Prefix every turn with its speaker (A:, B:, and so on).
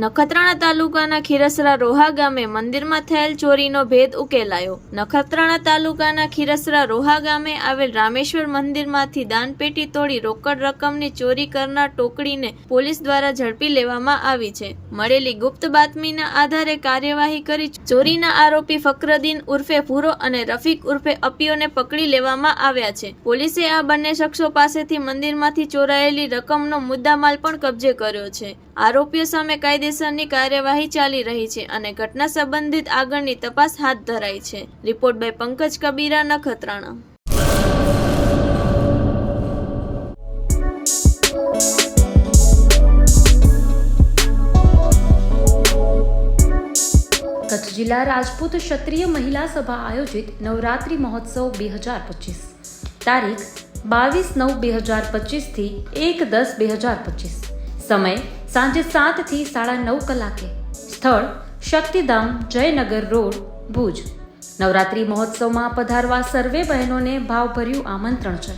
A: નખત્રાણા તાલુકાના ખીરસરા રોહા ગામે મંદિરમાં થયેલ ચોરીનો ભેદ ઉકેલાયો. નખત્રાણા તાલુકાના ખીરસરા રોહા ગામે આવેલ રામેશ્વર મંદિરમાંથી દાનપેટી તોડી રોકડ રકમની ચોરી કરનાર ટોકડીને પોલીસ દ્વારા ઝડપી લેવામાં આવી છે. મળેલી ગુપ્ત બાતમીના આધારે કાર્યવાહી કરી ચોરીના આરોપી ફકરદીન ઉર્ફે ભૂરો અને રફીક ઉર્ફે અપીઓને પકડી લેવામાં આવ્યા છે. પોલીસે આ બંને શખ્સો પાસેથી મંદિરમાંથી ચોરાયેલી રકમનો મુદ્દામાલ પણ કબજે કર્યો છે. આરોપીઓ સામે કાયદેસરની કાર્યવાહી ચાલી રહી છે અને ઘટના સંબંધિત આગળની તપાસ હાથ ધરાઈ છે. Report by Pankaj Kabira, Nakhatrana.
B: Kutch જિલ્લા રાજપૂત ક્ષત્રિય મહિલા સભા આયોજિત નવરાત્રિ મહોત્સવ બે હજાર પચીસ. તારીખ બાવીસ નવ બે હજાર પચીસથી એક દસ બે હજાર પચીસ. સમય સાંજે સાતથી સાડા નવ કલાકે. સ્થળ શક્તિધામ જયનગર રોડ, ભુજ. નવરાત્રી મહોત્સવમાં પધારવા સર્વે બહેનોને ભાવભર્યું આમંત્રણ છે.